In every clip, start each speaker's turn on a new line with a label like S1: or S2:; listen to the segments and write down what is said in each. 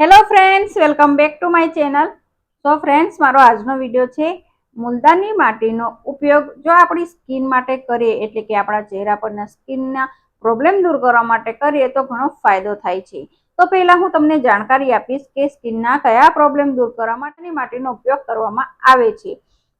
S1: Hello friends welcome back to my channel તો friends મારો આજનો વીડિયો છે મુલતાની માટીનો ઉપયોગ. જો આપણી સ્કિન માટે કરીએ, એટલે કે આપણા ચહેરા પરના સ્કિનના પ્રોબ્લેમ દૂર કરવા માટે કરીએ, તો ઘણો ફાયદો થાય છે. તો પહેલાં હું તમને જાણકારી આપીશ કે સ્કિનના કયા પ્રોબ્લેમ દૂર કરવા માટેની માટીનો ઉપયોગ કરવામાં આવે છે.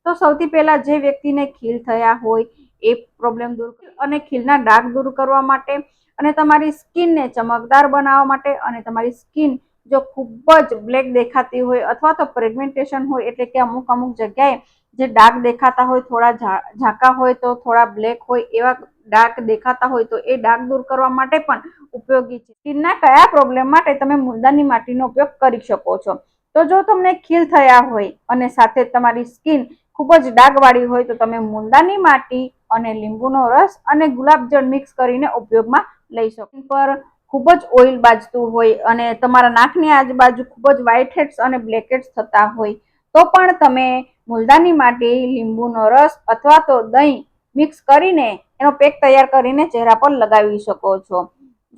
S1: તો સૌથી પહેલાં જે વ્યક્તિને ખીલ થયા હોય, એ પ્રોબ્લેમ દૂર અને ખીલના ડાઘ દૂર કરવા માટે અને તમારી સ્કિનને ચમકદાર બનાવવા માટે અને તમારી સ્કિન જો ખૂબ જ બ્લેક દેખાતી હોય અથવા તો પ્રેગ્મેન્ટેશન હોય એટલે કે અમુક અમુક જગ્યાએ જે ડાર્ક દેખાતા હોય, થોડા ઝાંકા હોય તો થોડા બ્લેક હોય એવા ડાર્ક દેખાતા હોય તો એ ડાર્ક દૂર કરવા માટે પણ ઉપયોગી છે. સ્કિનના કયા પ્રોબ્લેમ માટે તમે મુંદાની માટીનો ઉપયોગ કરી શકો છો? તો જો તમને ખીલ થયા હોય અને સાથે તમારી સ્કિન ખૂબ જ ડાઘવાળી હોય તો તમે મુંદાની માટી અને લીંબુનો રસ અને ગુલાબજળ મિક્સ કરીને ઉપયોગમાં લઈ શકો. પર ખૂબ જ ઓઇલ બાજતું હોય અને તમારા નાકની આજુબાજુ ખૂબ જ વ્હાઇટ હેડ્સ અને બ્લેક હેડ્સ થતા હોય, તો પણ તમે મુલદાની માટી, લીંબુનો રસ અથવા તો દહીં મિક્સ કરીને એનો પેક તૈયાર કરીને ચહેરા પર લગાવી શકો છો.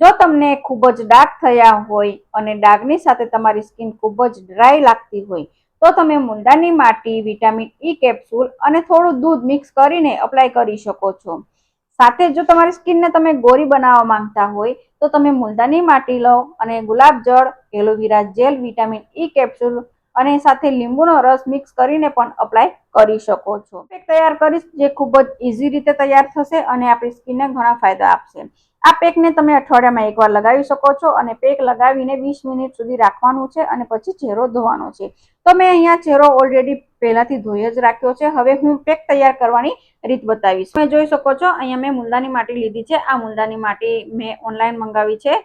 S1: જો તમને ખૂબ જ ડાર્ક થયા હોય અને ડાઘની સાથે તમારી સ્કિન ખૂબ જ ડ્રાય લાગતી હોય, તો તમે મુંદાની માટી, વિટામિન ઈ કેપ્સ્યુલ અને થોડું દૂધ મિક્સ કરીને અપ્લાય કરી શકો છો. સાથે જો તમારી સ્કિનને તમે ગોરી બનાવવા માંગતા હોય, તો તમે મુલતાની માટી લો અને ગુલાબ જળ, aloe vera gel, vitamin E capsule અને સાથે લીંબુનો રસ મિક્સ કરીને પણ અપ્લાય કરી શકો છો. પેક તૈયાર કરીશ જે ખૂબ જ ઇઝી રીતે તૈયાર થશે અને આપણી સ્કિનને ઘણા ફાયદા આપશે. આ પેકને તમે અઠવાડિયામાં એકવાર લગાવી શકો છો અને પેક લગાવીને વીસ મિનિટ સુધી રાખવાનું છે અને પછી ચહેરો ધોવાનો છે. તો મેં અહીંયા ચહેરો ઓલરેડી પહેલાથી ધોઈ જ રાખ્યો છે. હવે હું પેક તૈયાર કરવાની રીત બતાવીશ. તમે જોઈ શકો છો, અહીંયા મેં મુંદાની માટી લીધી છે. આ મુંદાની માટી મેં ઓનલાઈન મંગાવી છે.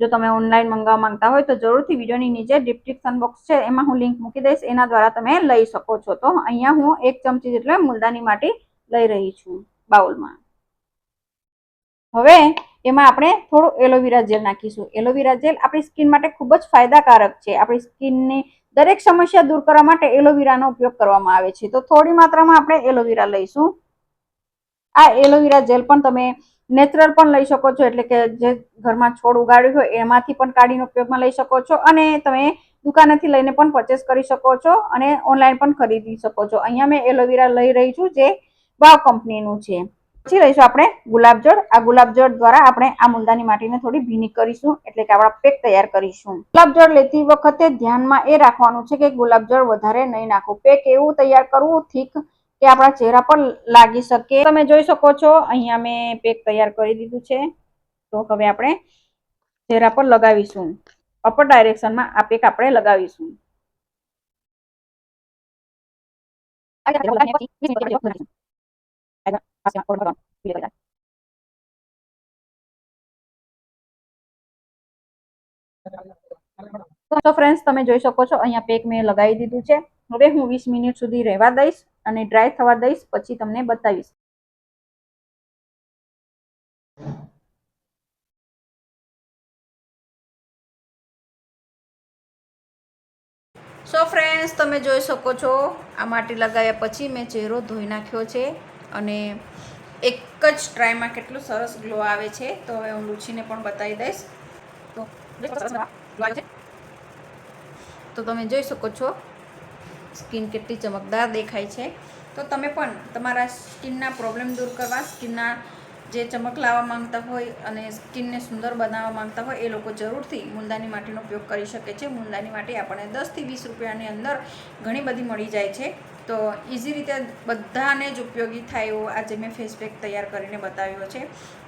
S1: જો તમે ઓનલાઈન મંગાવવા માંગતા હોય તો જરૂરથી વિડીયોની નીચે ડિસ્ક્રિપ્શન બોક્સ છે, એમાં હું લિંક મૂકી દઈશ. એના દ્વારા તમે લઈ શકો છો. તો અહીંયા હું એક ચમચી જેટલો મુલદાની માટી લઈ રહી છું બાઉલમાં. હવે એમાં આપણે થોડું એલોવેરા જેલ નાખીશું. એલોવેરા જેલ આપણી સ્કિન માટે ખૂબ જ ફાયદાકારક છે. આપણી સ્કિનની દરેક સમસ્યા દૂર કરવા માટે એલોવેરાનો ઉપયોગ કરવામાં આવે છે. તો થોડી માત્રામાં આપણે એલોવેરા લઈશું. આ એલોવેરા જેલ પણ તમે નેચરલ પણ લઈ શકો છો, એટલે કે જે ઘરમાં છોડ ઉગાડ્યું હોય એમાંથી પણ કાઢીને ઉપયોગમાં લઈ શકો છો અને તમે દુકાનેથી લઈને પણ પરચેસ કરી શકો છો અને ઓનલાઈન પણ ખરીદી શકો છો. અહીંયા મેં એલોવેરા લઈ રહી છું, જે વાવ કંપનીનું છે. પછી લઈશું આપણે ગુલાબજળ આ ગુલાબજળ દ્વારા આપણે આ મુંદાની માટીને થોડી ભીની કરીશું, એટલે કે આપણા પેક તૈયાર કરીશું. ગુલાબજળ લેતી વખતે ધ્યાનમાં એ રાખવાનું છે કે ગુલાબજળ વધારે નહીં નાખવું પેક એવું તૈયાર કરવું થીક કે આપણા ચહેરા પર લાગી શકે. તમે જોઈ શકો છો, અહીંયા મેં પેક તૈયાર કરી દીધું છે. તો હવે આપણે ચહેરા પર લગાવીશું. અપર ડાયરેક્શનમાં આ પેક આપણે લગાવીશું. તો ફ્રેન્ડ્સ તમે જોઈ શકો છો અહીંયા પેક મેં લગાવી દીધું છે. હવે હું વીસ મિનિટ સુધી રહેવા દઈશ અને ડ્રાય થવા દઈશ પછી તમને બતાવીશ. સો ફ્રેન્ડ્સ તમે જોઈ શકો છો આ માટી લગાવ્યા પછી મેં ચહેરો ધોઈ નાખ્યો છે. અને એક જ ટ્રાયમાં કેટલું સરસ ગ્લો આવે છે, તો હવે હું લૂછીને પણ બતાવી દઈશ. તો તો તમે જોઈ શકો છો, સ્કિન કેટલી ચમકદાર દેખાય છે. તો તમે પણ તમારા સ્કિનના પ્રોબ્લેમ દૂર કરવા, સ્કિનના જે ચમક લાવવા માંગતા હોય અને સ્કિનને સુંદર બનાવવા માંગતા હોય, એ લોકો જરૂરથી મુંદાની માટીનો ઉપયોગ કરી શકે છે. મુંદાની માટી આપણને દસથી વીસ રૂપિયાની અંદર ઘણી બધી મળી જાય છે. તો ઇઝી રીતે બધાને જ ઉપયોગી થાય એવો આજે મેં ફેસબેક તૈયાર કરીને બતાવ્યો છે.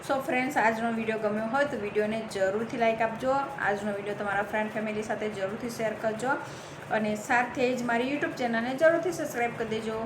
S1: સો ફ્રેન્ડ્સ આજનો વીડિયો ગમ્યો હોય તો વિડીયોને જરૂરથી લાઇક આપજો. આજનો વીડિયો તમારા ફ્રેન્ડ ફેમિલી સાથે જરૂરથી શેર કરજો. અને સાથે જ મારી યુટ્યુબ ચેનલને જરૂરથી સબસ્ક્રાઈબ કરી દેજો.